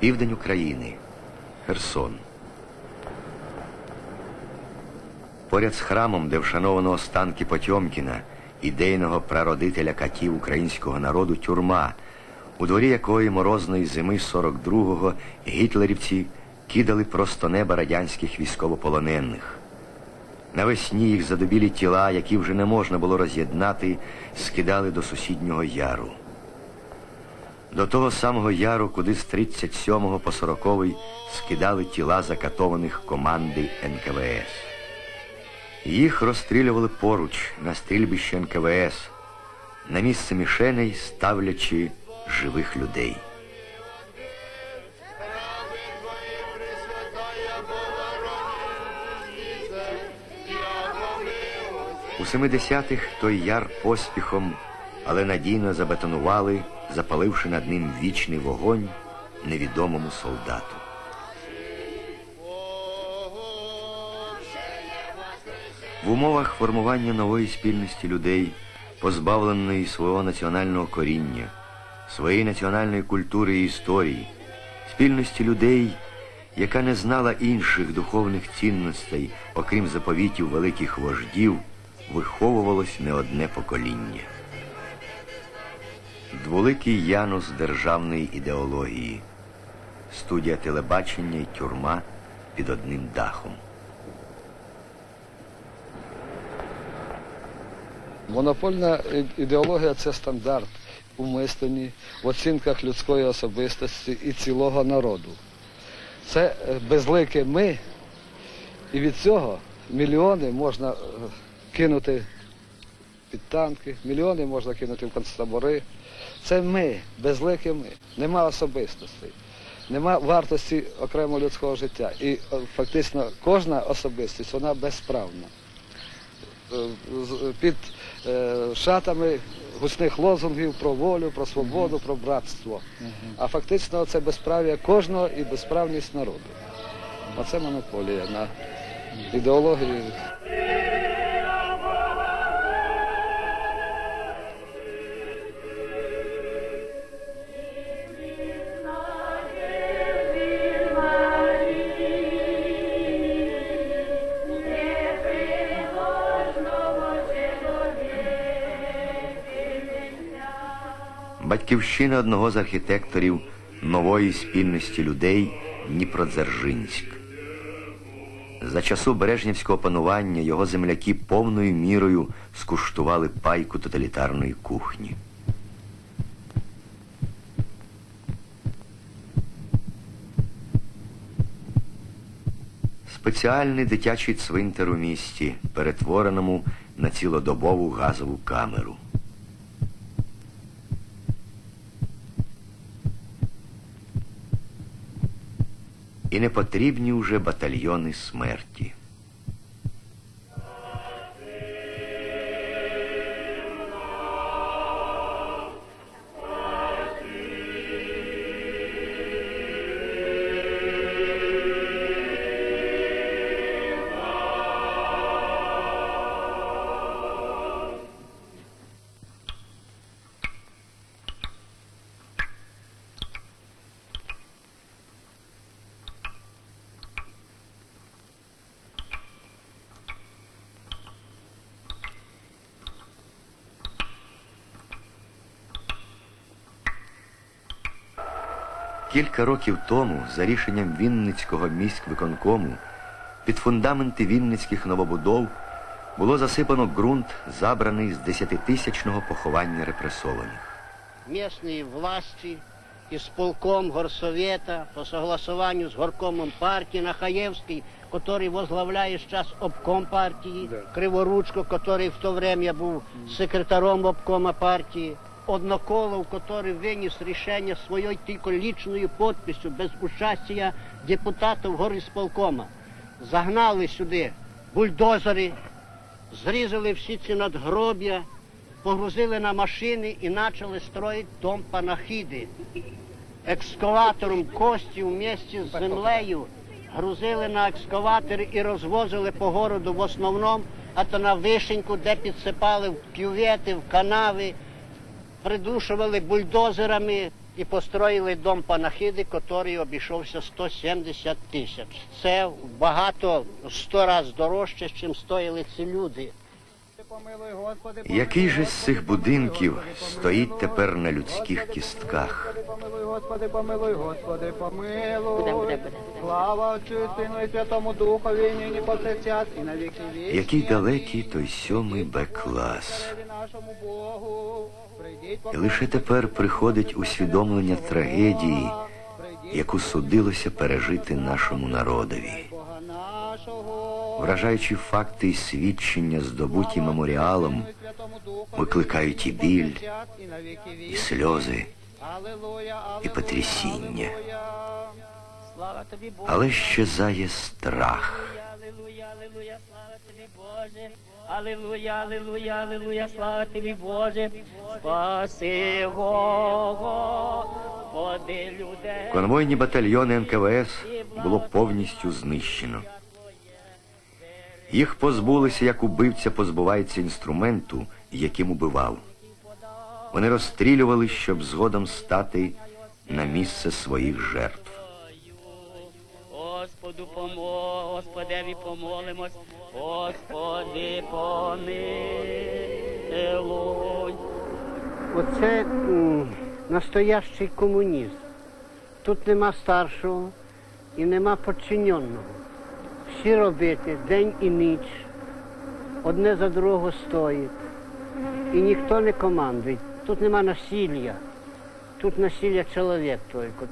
Південь України. Херсон. Поряд з храмом, де вшановано останки Потьомкіна, ідейного прародителя катів українського народу, тюрма, у дворі якої морозної зими 42-го гітлерівці кидали просто неба радянських військовополонених. Навесні їх задубілі тіла, які вже не можна було роз'єднати, скидали до сусіднього яру. До того самого яру, куди з 37 по 40 скидали тіла закатованих команди НКВС. Їх розстрілювали поруч на стрільбище НКВС, на місце мішеней ставлячи живих людей. У 70-х той яр поспіхом, але надійно забетонували, запаливши над ним вічний вогонь невідомому солдату. В умовах формування нової спільності людей, позбавленої свого національного коріння, своєї національної культури і історії, спільності людей, яка не знала інших духовних цінностей, окрім заповітів великих вождів, виховувалось не одне покоління. Дволикий Янус державної ідеології, студія телебачення і тюрма під одним дахом. Монопольна ідеологія це стандарт у мисленні, в оцінках людської особистості і цілого народу. Це е, безлике ми, і від цього мільйони можна е, кинути під танки, мільйони можна кинути в концтабори. Це ми, безлике ми. Нема особистостей, нема вартості окремого людського життя. І е, фактично кожна особистість вона безправна е, під е, шатами гучних лозунгів про волю, про свободу, про братство. А фактично це безправ'я кожного і безправність народу. Оце монополія на ідеологію. Батьківщина одного з архітекторів нової спільності людей Дніпродзержинськ. За часу Бережнівського панування його земляки повною мірою скуштували пайку тоталітарної кухні. Спеціальний дитячий цвинтар у місті, перетвореному на цілодобову газову камеру. І не потрібні вже батальйони смерті. Кілька років тому, за рішенням Вінницького міськвиконкому, під фундаменти Вінницьких новобудов було засипано ґрунт, забраний з десятитисячного поховання репресованих. местные власти, исполком горсовета по согласованию с горкомом партии Нахаевский, который возглавляет сейчас обком партии, Криворучко, который в то время был секретарем обкома партии, Одноколов, который вынес решение своей только личной подписью, без участия депутатов горисполкома. Загнали сюди бульдозери, зрізали всі ці надгроб'я, погрузили на машини і почали строїти дом панахіди. Екскаватором кості вместе з землею грузили на екскаватори і розвозили по городу в основному, а то на вишеньку, де підсипали в кювети, в канави, придушували бульдозерами, і построїли дом панахиди, який обійшовся 170 тисяч. Це багато сто разів дорожче, чим стоїли ці люди. Який же з цих будинків стоїть тепер на людських кістках? Помилуй, Господи, помилуй, Господи, помилуй. Слава Отцю і Сину і Святому Духові, нині повсякчас, і на віки вічні. Який далекий той сьомий Б-клас. Нашому Богу. Прийдіть, І лише тепер приходить усвідомлення трагедії, яку судилося пережити нашому народові. Вражаючі факти і свідчення, здобуті меморіалом, викликають і біль, і сльози, і потрясіння. Але щезає страх. Аллилуйя, аллилуйя, аллилуйя, слава тобі, Боже. Спаси Господи, людей. Конвойні батальйони НКВС було повністю знищено. Їх позбулися, як убивця позбувається інструменту, яким убивав. Вони розстрілювали, щоб згодом стати на місце своїх жертв. Господу помо, Господеві помолимось, Господи помилуй. Оце м, настоящий комунізм. Тут нема старшого і нема подчиненого. Всі робити день і ніч, одне за другого стоїть. І ніхто не командує. Тут нема насилля. Тут насилля чоловік тільки.